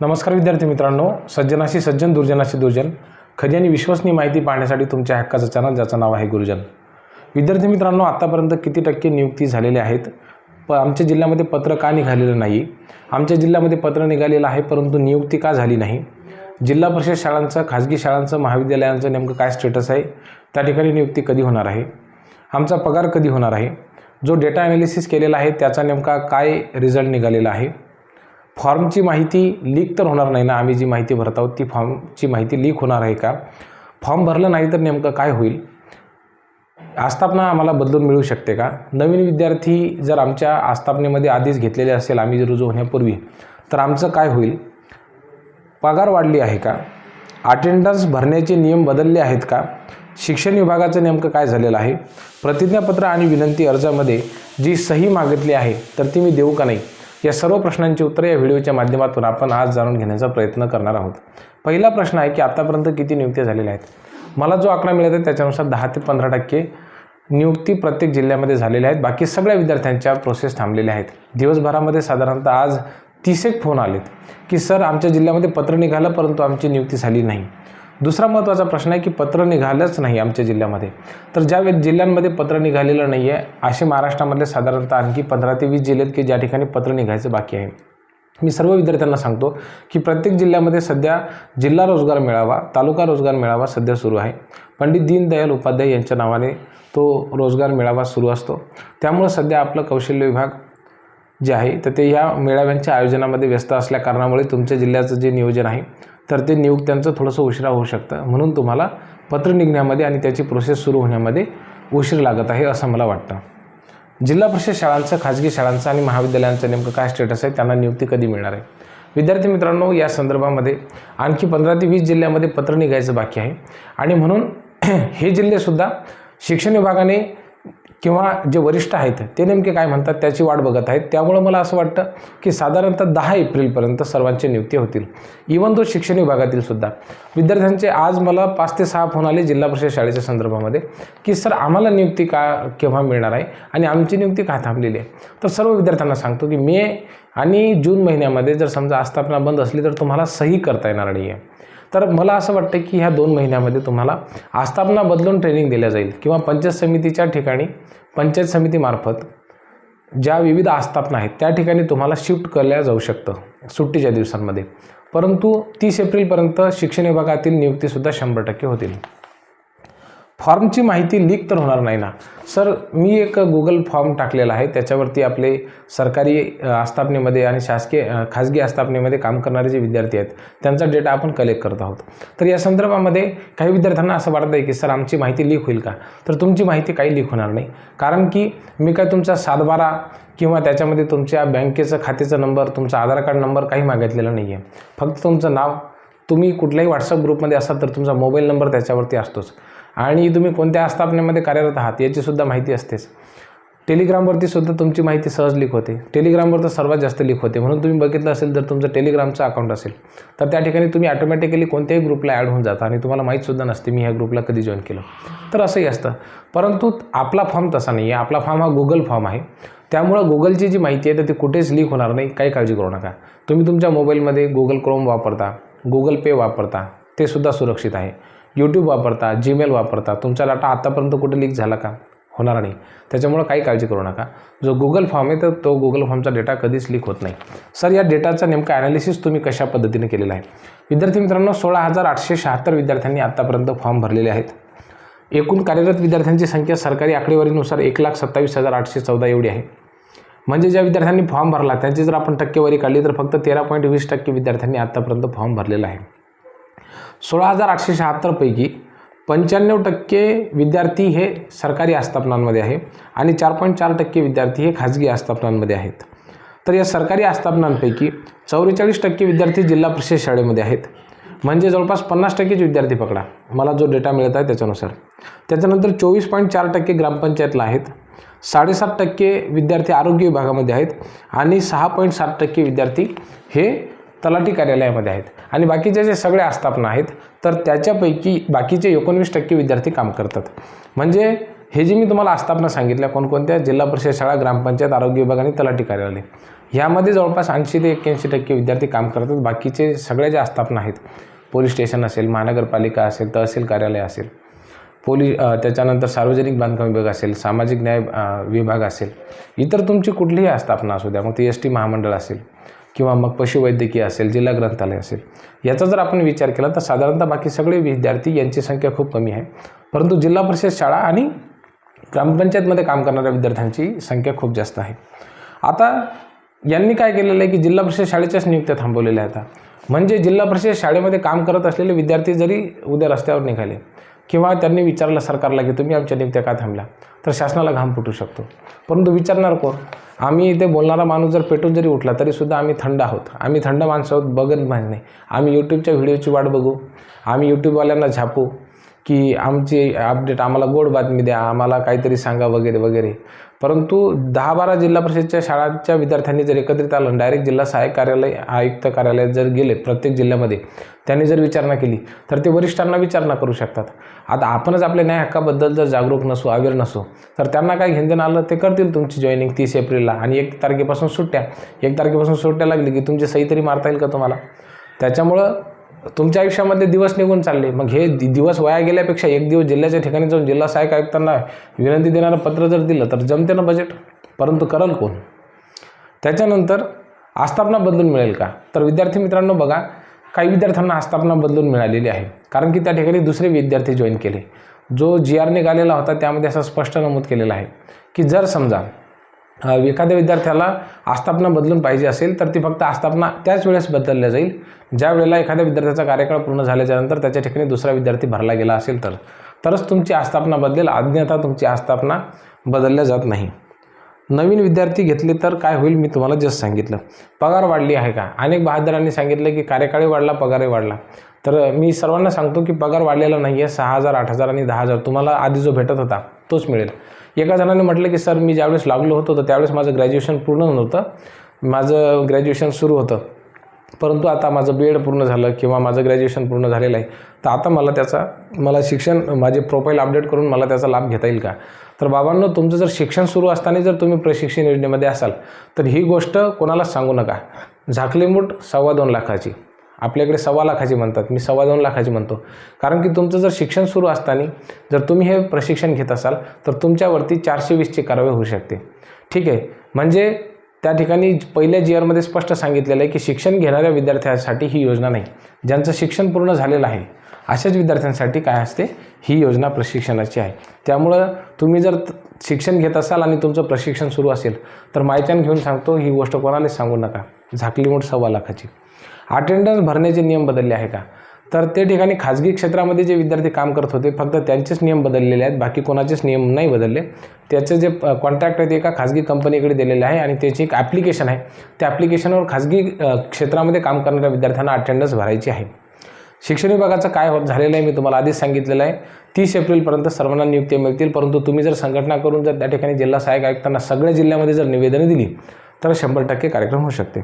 नमस्कार विद्यार्थी मित्रांनो. सज्जनाशी सज्जन दुर्जनाशी दुर्जन. खरी आणि विश्वसनीय माहिती पाहण्यासाठी तुमच्या हक्काचं चॅनल ज्याचं नाव आहे गुरुजन. विद्यार्थी मित्रांनो आतापर्यंत किती टक्के नियुक्ती झालेल्या आहेत? प आमच्या जिल्ह्यामध्ये पत्र का निघालेलं नाही? आमच्या जिल्ह्यामध्ये पत्र निघालेलं आहे परंतु नियुक्ती का झाली नाही? जिल्हा परिषद शाळांचं खाजगी शाळांचं महाविद्यालयांचं नेमकं काय स्टेटस आहे? त्या ठिकाणी नियुक्ती कधी होणार आहे? आमचा पगार कधी होणार आहे? जो डेटा ॲनालिसिस केलेला आहे त्याचा नेमका काय रिझल्ट निघालेला आहे? फॉर्मची माहिती लीक तर होणार नाही ना आम्ही जी माहिती भरत आहोत ती फॉर्मची माहिती लीक होणार आहे का? फॉर्म भरलं नाही तर नेमकं काय होईल? आस्थापना आम्हाला बदलून मिळू शकते का? नवीन विद्यार्थी जर आमच्या आस्थापनेमध्ये आधीच घेतलेले असेल आम्ही रुजू होण्यापूर्वी तर आमचं काय होईल? पगार वाढली आहे का? अटेंडन्स भरण्याचे नियम बदलले आहेत का? शिक्षण विभागाचं नेमकं काय झालेलं आहे? प्रतिज्ञापत्र आणि विनंती अर्जामध्ये जी सही मागितली आहे तर ती मी देऊ का नाही? या सर्व प्रश्नांची उत्तरे या व्हिडिओच्या माध्यमातून आपण आज जाणून घेण्याचा प्रयत्न करणार आहोत. पहिला प्रश्न आहे की आतापर्यंत किती नियुक्त्या झालेल्या आहेत? मला जो आकडा मिळत आहे त्याच्यानुसार दहा ते पंधरा टक्के नियुक्ती प्रत्येक जिल्ह्यामध्ये झालेल्या आहेत. बाकी सगळ्या विद्यार्थ्यांच्या प्रोसेस थांबलेल्या आहेत. दिवसभरामध्ये साधारणतः आज तीस एक फोन आलेत. की सर आमच्या जिल्ह्यामध्ये पत्र निघालं परंतु आमची नियुक्ती झाली नाही. दुसरा महत्त्वाचा प्रश्न आहे की पत्र निघालंच नाही आमच्या जिल्ह्यामध्ये. तर ज्या जिल्ह्यांमध्ये पत्र निघालेलं नाही आहे असे महाराष्ट्रामधले साधारणतः आणखी पंधरा ते वीस जिल्ह्यात की ज्या ठिकाणी पत्र निघायचं बाकी आहे. मी सर्व विद्यार्थ्यांना सांगतो की प्रत्येक जिल्ह्यामध्ये सध्या जिल्हा रोजगार मेळावा तालुका रोजगार मेळावा सध्या सुरू आहे. पंडित दीनदयाल उपाध्याय यांच्या नावाने तो रोजगार मेळावा सुरू असतो. त्यामुळं सध्या आपलं कौशल्य विभाग जे आहे तर ते या मेळाव्यांच्या आयोजनामध्ये व्यस्त असल्या कारणामुळे तुमच्या जिल्ह्याचं जे नियोजन आहे तर ते नियुक्त्यांचं थोडंसं उशिरा होऊ शकतं. म्हणून तुम्हाला पत्र निघण्यामध्ये आणि त्याची प्रोसेस सुरू होण्यामध्ये उशीर लागत आहे असं मला वाटतं. जिल्हा परिषद शाळांचं खाजगी शाळांचं आणि महाविद्यालयांचं नेमकं काय स्टेटस आहे त्यांना नियुक्ती कधी मिळणार आहे? विद्यार्थी मित्रांनो या संदर्भामध्ये आणखी पंधरा ते वीस जिल्ह्यामध्ये पत्र निघायचं बाकी आहे. आणि म्हणून हे जिल्हेसुद्धा शिक्षण विभागाने किंवा जे वरिष्ठ आहेत ते नेमके काय म्हणतात त्याची वाट बघत आहेत. त्यामुळं मला असं वाटतं की साधारणतः दहा एप्रिलपर्यंत सर्वांची नियुक्ती होतील. इवन तो शिक्षण विभागातील सुद्धा. विद्यार्थ्यांचे आज मला पाच ते सहा फोन आले जिल्हा परिषद शाळेच्या संदर्भामध्ये की सर आम्हाला नियुक्ती का केव्हा मिळणार आहे? आणि आमची नियुक्ती का थांबलेली आहे? तर सर्व विद्यार्थ्यांना सांगतो की मे आणि जून महिन्यामध्ये जर समजा आस्थापना बंद असली तर तुम्हाला सही करता येणार नाही आहे तर मला असं वाटतं की ह्या दोन महिन्यामध्ये तुम्हाला आस्थापना बदलून ट्रेनिंग दिल्या जाईल किंवा पंचायत समितीच्या ठिकाणी पंचायत समितीमार्फत ज्या विविध आस्थापना आहेत त्या ठिकाणी तुम्हाला शिफ्ट केल्या जाऊ शकतं सुट्टीच्या दिवसांमध्ये. परंतु तीस एप्रिलपर्यंत शिक्षण विभागातील नियुक्तीसुद्धा शंभर टक्के होतील. फॉर्मची माहिती लीक तर होणार नाही ना. सर मी एक गुगल फॉर्म टाकलेला आहे. त्याच्यावरती आपले सरकारी आस्थापनेमध्ये आणि शासकीय खाजगी आस्थापनेमध्ये काम करणारे जे विद्यार्थी आहेत त्यांचा डेटा आपण कलेक्ट करत आहोत. तर या संदर्भामध्ये काही विद्यार्थ्यांना असं वाटत आहे की सर आमची माहिती लीक होईल का? तर तुमची माहिती काही लीक होणार नाही. कारण की मी काय तुमचा सातबारा किंवा त्याच्यामध्ये तुमच्या बँकेचं खात्याचा नंबर तुमचा आधार कार्ड नंबर काही मागितलेला नाही आहे फक्त तुमचं नाव तुम्ही कुठल्याही व्हॉट्सअप ग्रुपमध्ये असाल तर तुमचा मोबाईल नंबर त्याच्यावरती असतोच. आणि तुम्ही कोणत्या आस्थापनेमध्ये कार्यरत आहात याचीसुद्धा माहिती असतेच. टेलिग्रामवरती सुद्धा तुमची माहिती सहज लीक होते. टेलिग्रामवर तर सर्वात जास्त लीक होते. म्हणून तुम्ही बघितलं असेल जर तुमचं टेलिग्रामचं अकाउंट असेल. तर त्या ठिकाणी तुम्ही ऑटोमॅटिकली कोणत्याही ग्रुपला ॲड होऊन जाता आणि तुम्हाला माहीतसुद्धा नसते मी ह्या ग्रुपला कधी जॉईन केलं. तर असंही असतं. परंतु आपला फॉर्म तसा नाही आहे आपला फॉर्म हा गुगल फॉर्म आहे. त्यामुळं गुगलची जी माहिती आहे तर ती कुठेच लीक होणार नाही. काही काळजी करू नका. तुम्ही तुमच्या मोबाईलमध्ये गुगल क्रोम वापरता गुगल पे वापरता ते सुद्धा सुरक्षित आहे. यूट्यूब वापरता जीमेल वापरता तुमचा डाटा आत्तापर्यंत कुठे लीक झाला का? होणार नाही. त्याच्यामुळं काही काळजी करू नका. जो गुगल फॉर्म आहे तर तो गुगल फॉर्मचा डेटा कधीच लीक होत नाही. सर या डेटाचा नेमका ॲनालिसिस तुम्ही कशा पद्धतीने केलेला आहे? विद्यार्थी मित्रांनो सोळा हजार आठशे शहात्तर विद्यार्थ्यांनी आत्तापर्यंत फॉर्म भरलेले आहेत. एकूण कार्यरत विद्यार्थ्यांची संख्या सरकारी आकडेवारीनुसार एक लाख सत्तावीस हजार आठशे चौदा एवढी आहे. म्हणजे ज्या विद्यार्थ्यांनी फॉर्म भरला त्यांची जर आपण टक्केवारी काढली तर फक्त तेरा पॉईंट वीस टक्के विद्यार्थ्यांनी आत्तापर्यंत फॉर्म भरलेला आहे. सोळा हजार आठशे शहात्तरपैकी पंच्याण्णव टक्के विद्यार्थी हे सरकारी आस्थापनांमध्ये आहे आणि चार पॉईंट चार टक्के विद्यार्थी हे खाजगी आस्थापनांमध्ये आहेत. तर या सरकारी आस्थापनांपैकी चौवेचाळीस टक्के विद्यार्थी जिल्हा परिषद शाळेमध्ये आहेत. म्हणजे जवळपास पन्नास टक्केच विद्यार्थी पकडा. मला जो डेटा मिळत आहे त्याच्यानुसार. त्याच्यानंतर चोवीस पॉईंट चार टक्के ग्रामपंचायतला आहेत. साडेसात टक्के विद्यार्थी आरोग्य विभागामध्ये आहेत आणि सहा पॉईंट सात टक्के विद्यार्थी हे तलाठी कार्यालयामध्ये आहेत. आणि बाकीचे जे सगळे आस्थापना आहेत तर त्याच्यापैकी बाकीचे एकोणवीस टक्के विद्यार्थी काम करतात. म्हणजे हे जे मी तुम्हाला आस्थापना सांगितल्या कोणकोणत्या? जिल्हा परिषद शाळा ग्रामपंचायत आरोग्य विभाग आणि तलाठी कार्यालय. ह्यामध्ये जवळपास ऐंशी ते एक्क्याऐंशी टक्के विद्यार्थी काम करतात. बाकीचे सगळ्या ज्या आस्थापना आहेत पोलीस स्टेशन असेल महानगरपालिका असेल तहसील कार्यालय असेल पोलीस त्याच्यानंतर सार्वजनिक बांधकाम विभाग असेल सामाजिक न्याय विभाग असेल इतर तुमची कुठलीही आस्थापना असू द्या मग ती एस टी महामंडळ असेल किंवा मग पशुवैद्यकीय असेल जिल्हा ग्रंथालय असेल याचा जर आपण विचार केला तर साधारणतः बाकी सगळे विद्यार्थी यांची संख्या खूप कमी आहे. परंतु जिल्हा परिषद शाळा आणि ग्रामपंचायतमध्ये काम करणाऱ्या विद्यार्थ्यांची संख्या खूप जास्त आहे. आता यांनी काय केलेलं आहे की जिल्हा परिषद शाळेच्याच नियुक्त्या थांबवलेल्या आहेत. म्हणजे जिल्हा परिषद शाळेमध्ये काम करत असलेले विद्यार्थी जरी उद्या रस्त्यावर निघाले किंवा त्यांनी विचारलं सरकारला की तुम्ही आमच्या नियुक्त्या का थांबल्या? तर शासनाला घाम फुटू शकतो. परंतु विचारणार कोण? आम्ही इथे बोलणारा माणूस जर पेटून जरी उठला तरीसुद्धा आम्ही थंड आहोत. आम्ही थंड माणसं आहोत बघत नाही. आम्ही यूट्यूबच्या व्हिडिओची वाट बघू. आम्ही यूट्यूबवाल्यांना झापू की आमची अपडेट आम्हाला गोड बातमी द्या आम्हाला काहीतरी सांगा वगैरे वगैरे. परंतु दहा बारा जिल्हा परिषदच्या शाळांच्या विद्यार्थ्यांनी जर एकत्रित आलं डायरेक्ट जिल्हा सहाय्यक कार्यालय आयुक्त कार्यालयात जर गेले प्रत्येक जिल्ह्यामध्ये त्यांनी जर विचारणा केली तर ते वरिष्ठांना विचारणा करू शकतात. आता आपणच आपल्या न्याय हक्काबद्दल जर जागरूक नसू अवेअर नसू तर त्यांना काय घेणं आलं ते करतील तुमची जॉईनिंग तीस एप्रिलला आणि एक तारखेपासून सुट्ट्या. एक तारखेपासून सुट्ट्या लागली की तुमची सही तरी मारता येईल का तुम्हाला? त्याच्यामुळं तुमच्या आयुष्यामध्ये दिवस निघून चालले. मग हे दिवस वाया गेल्यापेक्षा एक दिवस जिल्ह्याच्या ठिकाणी जाऊन जिल्हा सहाय्यक आयुक्तांना विनंती देणारं पत्र जर दिलं तर जमते ना बजेट परंतु करल कोण? त्याच्यानंतर आस्थापना बदलून मिळेल का? तर विद्यार्थी मित्रांनो बघा काही विद्यार्थ्यांना आस्थापना बदलून मिळालेली आहे. कारण की त्या ठिकाणी दुसरे विद्यार्थी जॉईन केले. जो जी आर निघालेला होता त्यामध्ये असं स्पष्ट नमूद केलेलं आहे की जर समजा एखाद्या विद्यार्थ्याला आस्थापना बदलून पाहिजे असेल तर ती फक्त आस्थापना त्याच वेळेस बदलल्या जाईल. ज्या वेळेला एखाद्या विद्यार्थ्याचा कार्यकाळ पूर्ण झाल्याच्यानंतर त्याच्या ठिकाणी दुसरा विद्यार्थी भरला गेला असेल तर तरच तुमची आस्थापना बदलेल. अन्यथा तुमची आस्थापना बदलल्या जात नाही. नवीन विद्यार्थी घेतले तर काय होईल मी तुम्हाला जस्ट सांगितलं. पगार वाढली आहे का? अनेक बहादरांनी सांगितलं की कार्यकाळी वाढला पगारही वाढला. तर मी सर्वांना सांगतो की पगार वाढलेला नाही आहे सहा हजार आठ हजार आणि दहा हजार. तुम्हाला आधी जो भेटत होता तोच मिळेल. एका जणाने म्हटलं की सर मी ज्यावेळेस लागलो होतो तर त्यावेळेस माझं ग्रॅज्युएशन पूर्ण नव्हतं. माझं ग्रॅज्युएशन सुरू होतं. परंतु आता माझं बी एड पूर्ण झालं किंवा माझं ग्रॅज्युएशन पूर्ण झालेलं आहे. तर आता मला त्याचा मला शिक्षण माझे प्रोफाईल अपडेट करून मला त्याचा लाभ घेता येईल का? तर बाबांनो तुमचं जर शिक्षण सुरू असताना जर तुम्ही प्रशिक्षण योजनेमध्ये असाल तर ही गोष्ट कोणाला सांगू नका. झाकलीमूठ सव्वा दोन लाखाची. आपल्याकडे सव्वा लाखाची म्हणतात. मी सव्वा दोन लाखाची म्हणतो. कारण की तुमचं जर शिक्षण सुरू असताना जर तुम्ही हे प्रशिक्षण घेत असाल तर तुमच्यावरती चारशे वीसची कारवाई होऊ शकते. ठीक आहे. म्हणजे त्या ठिकाणी पहिल्या जी आरमध्ये स्पष्ट सांगितलेलं आहे की शिक्षण घेणाऱ्या विद्यार्थ्यांसाठी ही योजना नाही. ज्यांचं शिक्षण पूर्ण झालेलं आहे अशाच विद्यार्थ्यांसाठी काय असते? ही योजना प्रशिक्षणाची आहे. त्यामुळं तुम्ही जर शिक्षण घेत असाल आणि तुमचं प्रशिक्षण सुरू असेल तर मायचान घेऊन सांगतो ही गोष्ट कोणालाच सांगू नका. झाकली मोठ सव्वा लाखाची. अटेंडन्स भरण्याचे नियम बदलले आहे का? तर ते ठिकाणी खाजगी क्षेत्रामध्ये जे विद्यार्थी काम करत होते फक्त त्यांचेच नियम बदललेले आहेत. बाकी कोणाचेच नियम नाही बदलले. त्याचे जे कॉन्ट्रॅक्ट आहे ते एका खाजगी कंपनीकडे दिलेले आहे आणि त्याची एक ॲप्लिकेशन आहे. त्या ॲप्लिकेशनवर खाजगी क्षेत्रामध्ये काम करणाऱ्या विद्यार्थ्यांना अटेंडन्स भरायची आहे. शिक्षण विभागाचं काय होत झालेलं आहे मी तुम्हाला आधीच सांगितलेलं आहे. तीस एप्रिलपर्यंत सर्वांना नियुक्त्या मिळतील परंतु तुम्ही जर संघटना करून जर त्या ठिकाणी जिल्हा सहाय्यक आयुक्तांना सगळ्या जिल्ह्यामध्ये जर निवेदने दिली तर शंभर टक्के कार्यक्रम होऊ शकते.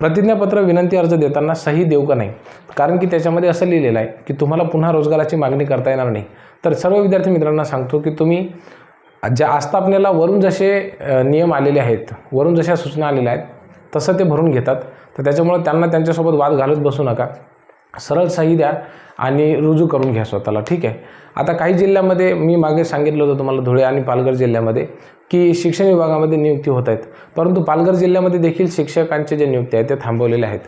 प्रतिज्ञापत्र विनंती अर्ज देताना सही देऊ का नाही? कारण की त्याच्यामध्ये असं लिहिलेलं आहे की तुम्हाला पुन्हा रोजगाराची मागणी करता येणार नाही. तर सर्व विद्यार्थी मित्रांना सांगतो की तुम्ही ज्या आस्थापनेला वरून जसे नियम आलेले आहेत वरून जशा सूचना आलेल्या आहेत तसं ते भरून घेतात. तर त्याच्यामुळं त्यांना त्यांच्यासोबत वाद घालत बसू नका. सरळ सही द्या. आणि रुजू करून घ्या स्वतःला ठीक आहे? आता काही जिल्ह्यामध्ये मी मागे सांगितलं होतं तुम्हाला धुळे आणि पालघर जिल्ह्यामध्ये की शिक्षण विभागामध्ये नियुक्ती होत आहेत. परंतु पालघर जिल्ह्यामध्ये देखील शिक्षकांचे जे नियुक्ती आहेत ते थांबवलेले आहेत.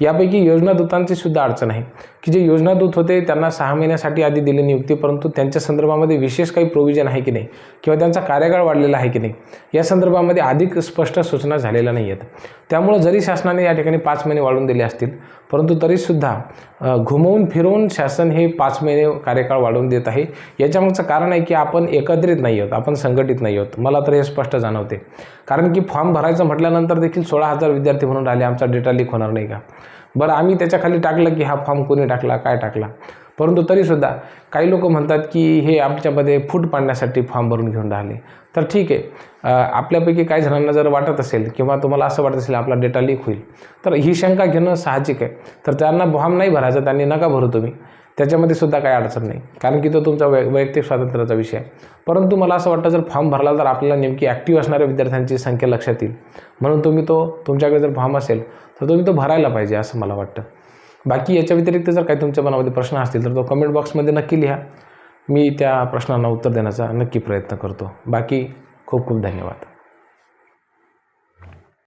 यापैकी योजनादूतांची सुद्धा अडचण आहे की जे योजनादूत होते त्यांना सहा महिन्यासाठी आधी दिली नियुक्ती परंतु त्यांच्या संदर्भामध्ये विशेष काही प्रोव्हिजन आहे की नाही? किंवा त्यांचा कार्यकाळ वाढलेला आहे की नाही? या संदर्भामध्ये अधिक स्पष्ट सूचना झालेल्या नाही आहेत. त्यामुळं जरी शासनाने या ठिकाणी पाच महिने वाढवून दिले असतील परंतु तरीसुद्धा घुमवून फिरवून शासन हे पाच महिने कार्यकाळ वाढवून देत आहे. याच्यामागचं कारण आहे की आपण एकत्रित नाही आहोत आपण संघटित नाही आहोत. मला तर हे स्पष्ट जाणवते. कारण की फॉर्म भरायचं म्हटल्यानंतर देखील सोळा हजार विद्यार्थी म्हणून राहिले आमचा डेटा लीक होणार नाही का? बरं आम्ही त्याच्याखाली टाकलं की हा फॉर्म कोणी टाकला काय टाकला? परंतु तरीसुद्धा काही लोक म्हणतात की हे आमच्यामध्ये फूट पाडण्यासाठी फॉर्म भरून घेऊन राहिले. तर ठीक आहे आपल्यापैकी काही जणांना जर वाटत असेल किंवा तुम्हाला असं वाटत असेल आपला डेटा लीक होईल तर ही शंका घेणं साहजिक आहे. तर त्यांना फॉर्म नाही भरायचा त्यांनी नका भरू तुम्ही. त्याच्यामध्ये सुद्धा काही अडचण नाही कारण की तो तुमचा वै वैयक्तिक स्वातंत्र्याचा विषय आहे. परंतु मला असं वाटतं जर फॉर्म भरला तर आपल्याला नेमकी ॲक्टिव्ह असणाऱ्या विद्यार्थ्यांची संख्या लक्षात येईल. म्हणून तुम्ही तो तुमच्याकडे जर फॉर्म असेल तर तुम्ही तो भरायला पाहिजे असं मला वाटतं. बाकी याच्या व्यतिरिक्त जर काही तुमच्या मनामध्ये प्रश्न असतील तर तो कमेंट बॉक्समध्ये नक्की लिहा. मी त्या प्रश्नांना उत्तर देण्याचा नक्की प्रयत्न करतो. बाकी खूप खूप धन्यवाद.